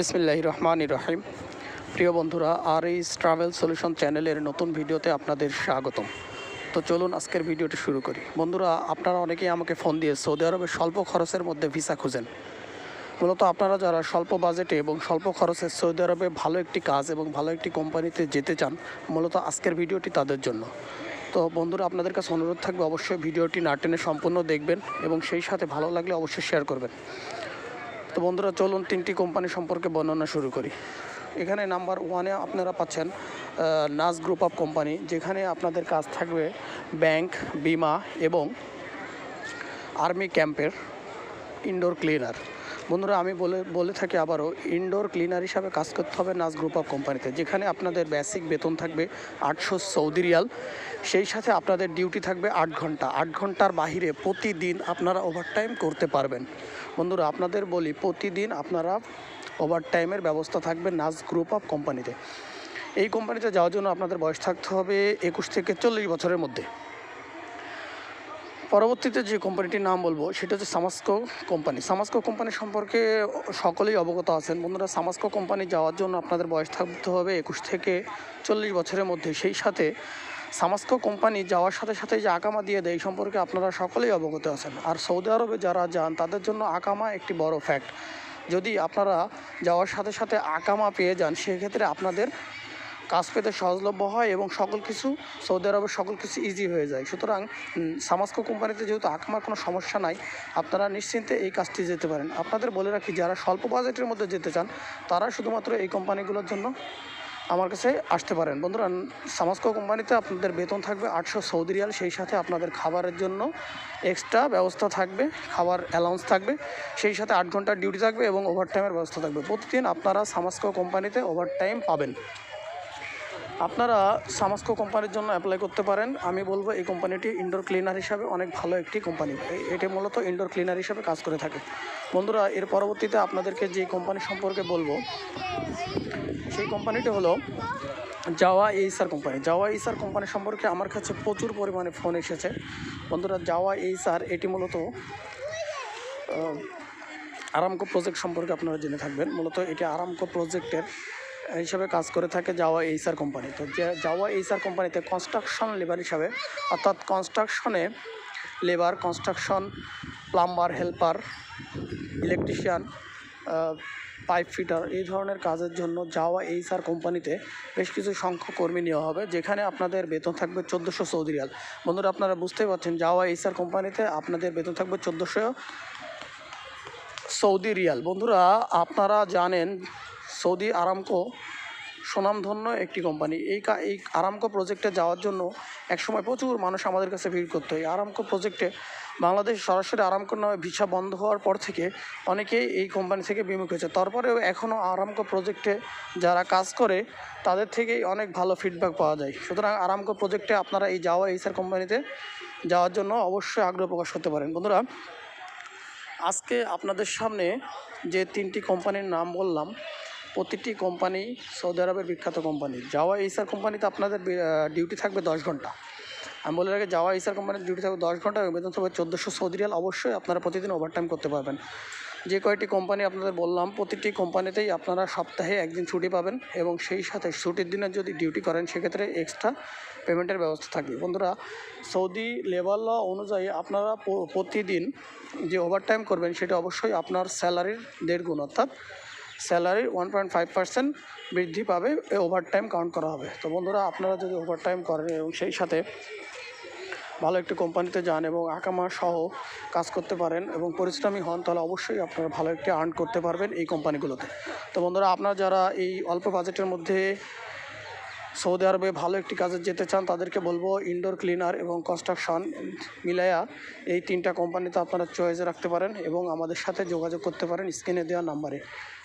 বিসমিল্লাহ রহমান রহিম। প্রিয় বন্ধুরা, আর এই ট্রাভেল সলিউশন চ্যানেলের নতুন ভিডিওতে আপনাদের স্বাগতম। তো চলুন আজকের ভিডিওটি শুরু করি। বন্ধুরা, আপনারা অনেকেই আমাকে ফোন দিয়ে সৌদি আরবে স্বল্প খরচের মধ্যে ভিসা খুঁজেন। মূলত আপনারা যারা স্বল্প বাজেটে এবং স্বল্প খরচে সৌদি আরবে ভালো একটি কাজ এবং ভালো একটি কোম্পানিতে যেতে চান, মূলত আজকের ভিডিওটি তাদের জন্য। তো বন্ধুরা, আপনাদের কাছে অনুরোধ থাকবে, অবশ্যই ভিডিওটি না টেনে সম্পূর্ণ দেখবেন এবং সেই সাথে ভালো লাগলে অবশ্যই শেয়ার করবেন। তো বন্ধুরা, চলুন তিনটি কোম্পানি সম্পর্কে বর্ণনা শুরু করি। এখানে নাম্বার ওয়ানে আপনারা পাচ্ছেন নাস গ্রুপ অফ কোম্পানি, যেখানে আপনাদের কাজ থাকবে ব্যাংক, বিমা এবং আর্মি ক্যাম্পের ইনডোর ক্লিনার। বন্ধুরা, আমি বলে বলে থাকি আবারও ইনডোর ক্লিনার হিসাবে কাজ করতে হবে নাস গ্রুপ অফ কোম্পানিতে যেখানে আপনাদের বেসিক বেতন থাকবে আটশো সৌদি রিয়াল, সেই সাথে আপনাদের ডিউটি থাকবে আট ঘণ্টা। আট ঘণ্টার বাহিরে প্রতিদিন আপনারা ওভারটাইম করতে পারবেন। বন্ধুরা, আপনাদের বলি, প্রতিদিন আপনারা ওভারটাইমের ব্যবস্থা থাকবে নাস গ্রুপ অফ কোম্পানিতে এই কোম্পানিতে যাওয়ার জন্য আপনাদের বয়স থাকতে হবে একুশ থেকে চল্লিশ বছরের মধ্যে। পরবর্তীতে যে কোম্পানিটির নাম বলব, সেটা হচ্ছে সামাস্কো কোম্পানি সামাস্কো কোম্পানি সম্পর্কে সকলেই অবগত আছেন। বন্ধুরা সামাস্কো কোম্পানি যাওয়ার জন্য আপনাদের বয়স থাকতে হবে একুশ থেকে চল্লিশ বছরের মধ্যে। সেই সাথে সামাস্কো কোম্পানি যাওয়ার সাথে সাথে যে আকামা দিয়ে দেয়, এই সম্পর্কে আপনারা সকলেই অবগত আছেন। আর সৌদি আরবে যারা যান, তাদের জন্য আকামা একটি বড় ফ্যাক্ট যদি আপনারা যাওয়ার সাথে সাথে আকামা পেয়ে যান, সেক্ষেত্রে আপনাদের কাজ পেতে সহজলভ্য হয় এবং সকল কিছু, সৌদি আরবের সকল কিছু ইজি হয়ে যায়। সুতরাং সামাস্কো কোম্পানিতে যেহেতু আঁকমার কোনো সমস্যা নাই, আপনারা নিশ্চিন্তে এই কাজটি যেতে পারেন। আপনাদের বলে রাখি, যারা স্বল্প বাজেটের মধ্যে যেতে চান, তারা শুধুমাত্র এই কোম্পানিগুলোর জন্য আমার কাছে আসতে পারেন। বন্ধুরা সামাস্কো কোম্পানিতে আপনাদের বেতন থাকবে আটশো সৌদি রিয়াল, সেই সাথে আপনাদের খাবারের জন্য এক্সট্রা ব্যবস্থা থাকবে, খাবার অ্যালাউন্স থাকবে, সেই সাথে আট ঘণ্টার ডিউটি থাকবে এবং ওভারটাইমের ব্যবস্থা থাকবে। প্রতিদিন আপনারা সামাস্কো কোম্পানিতে ওভারটাইম পাবেন। আপনারা সামাস্কো কোম্পানির জন্য অ্যাপ্লাই করতে পারেন। আমি বলব এই কোম্পানিটি ইনডোর ক্লিনার হিসাবে অনেক ভালো একটি কোম্পানি এটি মূলত ইনডোর ক্লিনার হিসাবে কাজ করে থাকে। বন্ধুরা, এর পরবর্তীতে আপনাদেরকে যে কোম্পানি সম্পর্কে বলব, সেই কোম্পানিটি হলো জাওয়া এইসার কোম্পানি জাওয়া এইসার কোম্পানি সম্পর্কে আমার কাছে প্রচুর পরিমাণে ফোন এসেছে। বন্ধুরা জাওয়া এইসার এটি মূলত আরামকো প্রজেক্ট সম্পর্কে আপনারা জেনে থাকবেন। মূলত এটি আরামকো প্রজেক্টের হিসাবে কাজ করে থাকে জাওয়া এইসার কোম্পানি। তো যে জাওয়া এইসার কোম্পানিতে কনস্ট্রাকশন লেবার হিসাবে, অর্থাৎ কনস্ট্রাকশনে labour construction plumber helper electrician pipe fitter এই ধরনের কাজের জন্য যাওয়া এইচআর কোম্পানিতে বেশ কিছু সংখ্যক কর্মী নেওয়া হবে, যেখানে আপনাদের বেতন থাকবে চোদ্দোশো সৌদি রিয়াল। বন্ধুরা, আপনারা বুঝতেই পারছেন যাওয়া এইচআর কোম্পানিতে আপনাদের বেতন থাকবে চোদ্দোশো সৌদি রিয়াল। বন্ধুরা, আপনারা জানেন সৌদি আরামকো সুনামধন্য একটি কোম্পানি। এই এই আরামকো প্রজেক্টে যাওয়ার জন্য একসময় প্রচুর মানুষ আমাদের কাছে ভিড় করতো। এই আরামকো প্রজেক্টে বাংলাদেশ সরাসরি আরামকোর নামে ভিসা বন্ধ হওয়ার পর থেকে অনেকেই এই কোম্পানি থেকে বিমুখ হয়েছে। তারপরেও এখনও আরামকো প্রজেক্টে যারা কাজ করে, তাদের থেকেই অনেক ভালো ফিডব্যাক পাওয়া যায়। সুতরাং আরামকো প্রজেক্টে আপনারা এই যাওয়া এইসার কোম্পানিতে যাওয়ার জন্য অবশ্যই আগ্রহ প্রকাশ করতে পারেন। বন্ধুরা, আজকে আপনাদের সামনে যে তিনটি কোম্পানির নাম বললাম প্রতিটি কোম্পানি সৌদি আরবের বিখ্যাত কোম্পানি। যাওয়া এইসার কোম্পানিতে আপনাদের ডিউটি থাকবে দশ ঘণ্টা। আমি বলে রাখি, যাওয়া এইসার কোম্পানির ডিউটি থাকবে দশ ঘণ্টা এবং বেতন থাকবে চোদ্দোশো সৌদি রিয়াল। অবশ্যই আপনারা প্রতিদিন ওভারটাইম করতে পারবেন। যে কয়টি কোম্পানি আপনাদের বললাম, প্রতিটি কোম্পানিতেই আপনারা সপ্তাহে একদিন ছুটি পাবেন এবং সেই সাথে ছুটির দিনে যদি ডিউটি করেন, সেক্ষেত্রে এক্সট্রা পেমেন্টের ব্যবস্থা থাকবে। বন্ধুরা, সৌদি লেবার ল অনুযায়ী আপনারা প্রতিদিন যে ওভারটাইম করবেন, সেটা অবশ্যই আপনার স্যালারির দেড় গুণ। অর্থাৎ স্যালারির ওয়ান পয়েন্ট ফাইভ পার্সেন্ট বৃদ্ধি পাবে ওভারটাইম কাউন্ট করা হবে। তো বন্ধুরা, আপনারা যদি ওভারটাইম করেন এবং সেই সাথে ভালো একটি কোম্পানিতে যান এবং আকামা সহ কাজ করতে পারেন এবং পরিশ্রমী হন, তাহলে অবশ্যই আপনারা ভালো একটি আর্ন করতে পারবেন এই কোম্পানিগুলোতে তো বন্ধুরা, আপনারা যারা এই অল্প বাজেটের মধ্যে সৌদি আরবে ভালো একটি কাজে যেতে চান, তাদেরকে বলব ইনডোর ক্লিনার এবং কনস্ট্রাকশন মিলায়া এই তিনটা কোম্পানিতে আপনারা চয়েসে রাখতে পারেন এবং আমাদের সাথে যোগাযোগ করতে পারেন স্ক্রিনে দেওয়া নাম্বারে।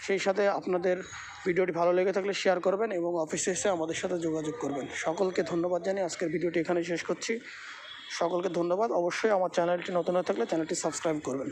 সেই সাথে আপনাদের ভিডিওটি ভালো লেগে থাকলে শেয়ার করবেন এবং অফিসে এসে আমাদের সাথে যোগাযোগ করবেন। সকলকে ধন্যবাদ জানিয়ে আজকের ভিডিওটি এখানে শেষ করছি। সকলকে ধন্যবাদ। অবশ্যই আমার চ্যানেলটি নতুন হয়ে থাকলে চ্যানেলটি সাবস্ক্রাইব করবেন।